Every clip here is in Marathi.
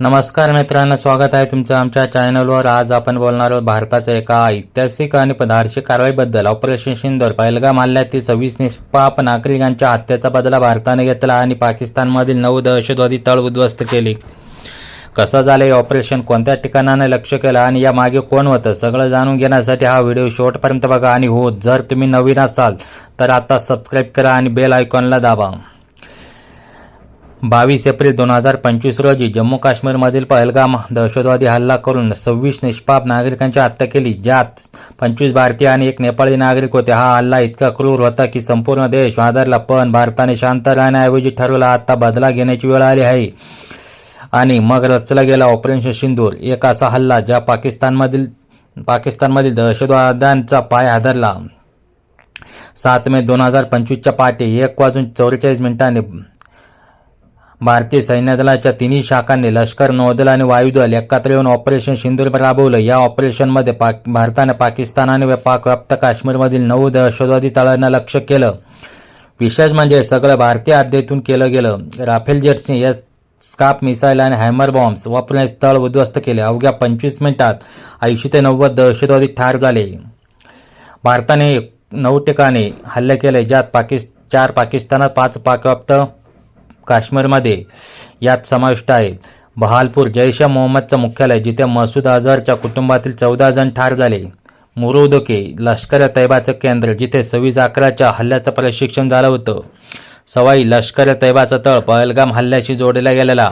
नमस्कार मित्रांनो स्वागत आहे तुमचं आमच्या चॅनलवर आज आपण बोलणार आहोत भारताच्या एका ऐतिहासिक आणि धाडशी कारवाईबद्दल. ऑपरेशन सिंदूर पहिलगाम हल्ल्यातील सव्वीस निष्पाप नागरिकांच्या हत्येचा बदला भारताने घेतला आणि पाकिस्तानमधील नऊ दहशतवादी तळ उद्ध्वस्त केली. कसं झालं हे ऑपरेशन कोणत्या ठिकाणाने लक्ष केलं आणि या मागे कोण होतं? सगळं जाणून घेण्यासाठी हा व्हिडिओ शेवटपर्यंत बघा आणि हो जर तुम्ही नवीन असाल तर आता सबस्क्राईब करा आणि बेल आयकॉनला दाबा. बावीस एप्रिल दोन हजार पंचवीस रोजी जम्मू काश्मीरमधील पहलगाम दहशतवादी हल्ला करून सव्वीस निष्पाप नागरिकांची हत्या केली. ज्यात पंचवीस भारतीय आणि एक नेपाळी नागरिक होते. हा हल्ला इतका क्रूर होता की संपूर्ण देश हादरला पण भारताने शांत राहण्याऐवजी ठरवला आता बदला घेण्याची वेळ आली आहे. आणि मग रचला गेला ऑपरेशन सिंदूर. एक असा हल्ला ज्या पाकिस्तानमधील पाकिस्तानमधील दहशतवाद्यांचा पाय हादरला. सात मे दोन हजार पंचवीसच्या पहाटे एक वाजून चौवेचाळीस मिनिटांनी भारतीय सैन्य दलाच्या तिन्ही शाखांनी लष्कर नौदल आणि वायुदल एकत्र येऊन ऑपरेशन सिंदूर राबवलं. या ऑपरेशनमध्ये पाक भारताने पाकिस्तान आणि पाकव्याप्त काश्मीरमधील नऊ दहशतवादी तळांना लक्ष केलं. विशेष म्हणजे सगळं भारतीय हद्दीतून केलं गेलं. राफेल जेट्सने या स्काप मिसाईल आणि हॅमर बॉम्ब्स वापरून स्थळ उद्ध्वस्त केले. अवघ्या पंचवीस मिनिटात ऐंशी ते नव्वद दहशतवादी ठार झाले. भारताने नऊ ठिकाणी हल्ले केले ज्यात पाकिस् चार पाकिस्तानात पाच पाकव्याप्त काश्मीरमध्ये यात समाविष्ट आहेत. बहालपूर जैश ए मोहम्मदचं मुख्यालय जिथे मसूद अझहरच्या कुटुंबातील चौदा जण ठार झाले. मुरुदके लष्कर तैबाचं केंद्र जिथे सव्वीस अकराच्या हल्ल्याचं प्रशिक्षण झालं होतं. सवाई लष्कर तैबाचा तैबाचं तळ पहलगाम हल्ल्याशी जोडला गेलेला.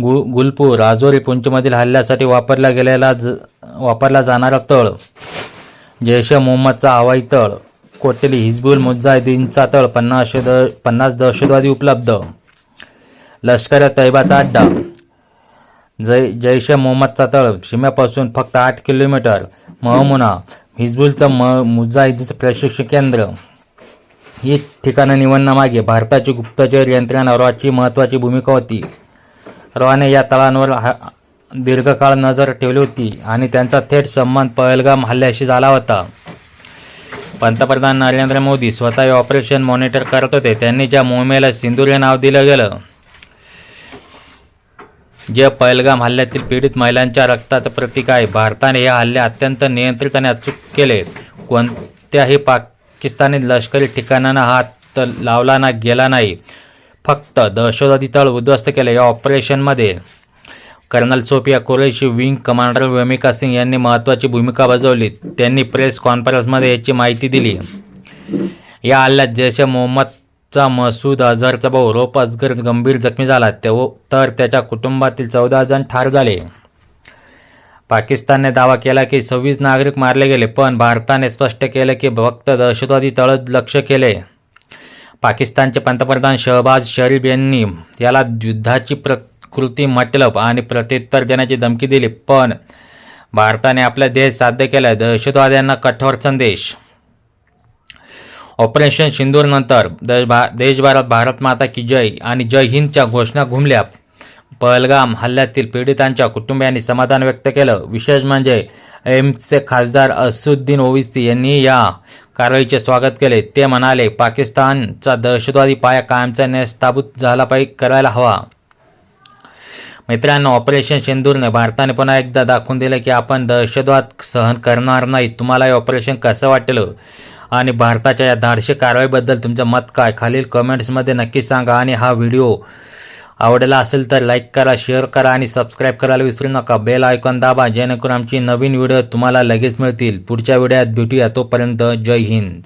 गु गुलपूर राजोरी पुंचमधील हल्ल्यासाठी वापरला गेलेला ज वापरला जाणारा तळ. जैश ए मोहम्मदचा हवाई तळ. कोटेली हिजबुल मुजाहिदीनचा तळ पन्नासशे द पन्नास दहशतवादी उपलब्ध. लष्कर तैबाचा अड्डा. जै जैश मोहम्मदचा तळ सीमेपासून फक्त आठ किलोमीटर महमुना हिजबुलचं म मुजाहिदीचं प्रशिक्षण केंद्र. ही ठिकाणं निवडण्यामागे भारताची गुप्तचर यंत्रणा रॉची महत्त्वाची भूमिका होती. रॉने या तळांवर हा दीर्घकाळ नजर ठेवली होती आणि त्यांचा थेट संबंध पहलगाम हल्ल्याशी झाला होता. पंतप्रधान नरेंद्र मोदी स्वतः ऑपरेशन मॉनिटर करत होते. त्यांनी ज्या मोहिमेला सिंदूर हे नाव दिलं गेलं जे पैलगाम हल्ल्यातील पीडित महिलांच्या रक्ताचं प्रतीक आहे. भारताने या हल्ले अत्यंत नियंत्रित आणि अचूक केले. कोणत्याही पाकिस्तानी लष्करी ठिकाणांना हात लावला ना गेला नाही. फक्त दहशतवादी तळ उद्ध्वस्त केले. या ऑपरेशनमध्ये colonel Sofiya Qureshi wing commander Vamika Singh यांनी महत्त्वाची भूमिका बजावली. त्यांनी प्रेस कॉन्फरन्समध्ये याची माहिती दिली. या हल्ल्यात जैश मोहम्मद चा मसूद अझहरचा भाऊ रोप असगर गंभीर जखमी झाला. तेव्हा तर त्याच्या कुटुंबातील चौदा जण ठार झाले. पाकिस्तानने दावा केला की सव्वीस नागरिक मारले गेले पण भारताने स्पष्ट केलं की फक्त दहशतवादी तळच लक्ष केले. पाकिस्तानचे पंतप्रधान शहबाज शरीफ यांनी याला युद्धाची प्रकृती म्हटलं आणि प्रत्युत्तर देण्याची धमकी दिली पण भारताने आपला देश साध्य केला दहशतवाद्यांना कठोर संदेश ऑपरेशन सिंदूरनंतर देश भा देशभरात भारत माता की जय आणि जय हिंदच्या घोषणा घुमल्या. पहलगाम हल्ल्यातील पीडितांच्या कुटुंबियांनी समाधान व्यक्त केलं. विशेष म्हणजे एम्सचे खासदार असुद्दीन ओविसी यांनी या कारवाईचे स्वागत केले. ते म्हणाले पाकिस्तानचा दहशतवादी पाया कायमचा नेस्ताबूत झाला पाहिजे करायला हवा. मित्रांनो ऑपरेशन सिंदूरने भारताने पुन्हा एकदा दाखवून दिलं की आपण दहशतवाद सहन करणार नाही. तुम्हाला हे ऑपरेशन कसं वाटलं? आणि भारताच्या या धाडशी कारवाईबद्दल तुमचं मत काय? खालील कमेंट्समध्ये नक्की सांगा. आणि हा व्हिडिओ आवडला असेल तर लाईक करा शेअर करा आणि सबस्क्राईब करायला विसरू नका. बेल आयकॉन दाबा जेणेकरून आमची नवीन व्हिडिओ तुम्हाला लगेच मिळतील. पुढच्या व्हिडिओत भेटूया. तोपर्यंत जय हिंद.